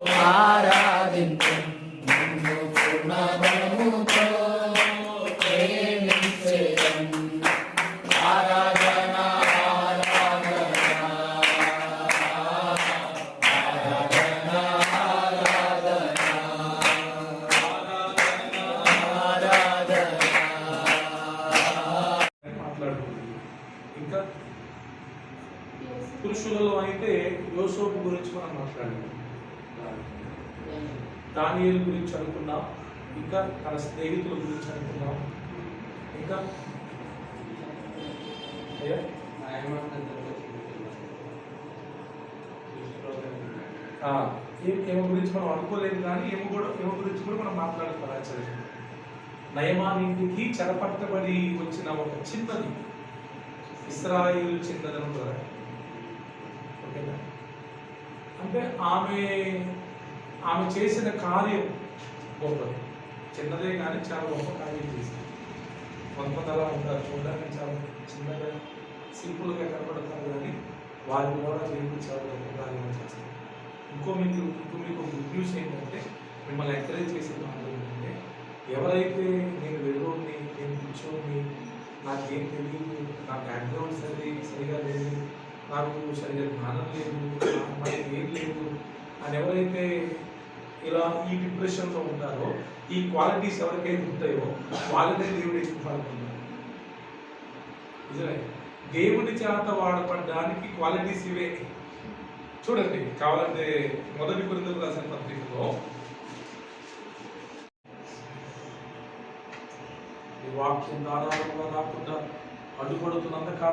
ఆరాధించు పురుషులలో అయితే యోసోపు గురించి మనం మాట్లాడాలి దానియల్ గురించి అనుకున్నాం. ఇంకా తన స్నేహితుల గురించి అనుకున్నాం. ఇంకా? అయ్యా? ఏమో గురించి మనం అనుకోలేదు కానీ ఏమో కూడా ఏమో గురించి కూడా మనం మాట్లాడుకోవాలి నయమానింటికి చెరపట్టబడి వచ్చిన ఒక చిన్నది. ఇస్రాయిల్ చిన్నదనం ద్వారా ఓకేనా? అంటే ఆమె ఆమె చేసిన కార్యం గొప్పది. చిన్నదే కానీ చాలా గొప్ప కార్యం చేసింది. కొంతమంది అలా ఉంటారు. చూడడానికి చాలా చిన్నగా సింపుల్గా కనపడతారు కానీ వారి కూడా దేవుడు చాలా గొప్ప కార్యం చేస్తారు ఇంకో మీకు ఇంకో మీకు గుడ్ న్యూస్ ఏంటంటే మిమ్మల్ని ఎంకరేజ్ చేసే వాళ్ళు ఏంటంటే ఎవరైతే నేను వెళ్ళోని నేను కూర్చోని నాకేం తెలియదు నా బ్యాక్గ్రౌండ్ సరి సరిగా లేదు నాకు సరిగా జ్ఞానం లేదు నాకు లేదు అని ఎవరైతే ఇలా ఈ డిప్రెషన్లో ఉంటారో ఈ క్వాలిటీస్ ఎవరికైతే ఉంటాయో వాళ్ళనే దేవుడు ఎక్కువాలనుకున్నారు నిజమే. దేవుని చేత వాడపడడానికి క్వాలిటీస్ ఇవే. చూడండి కావాలంటే మొదటి కొరింథీయులకు రాసిన పత్రికలో వాక్యం దారాళంగా కాకుండా అడ్డుపడుతున్నంత కాలం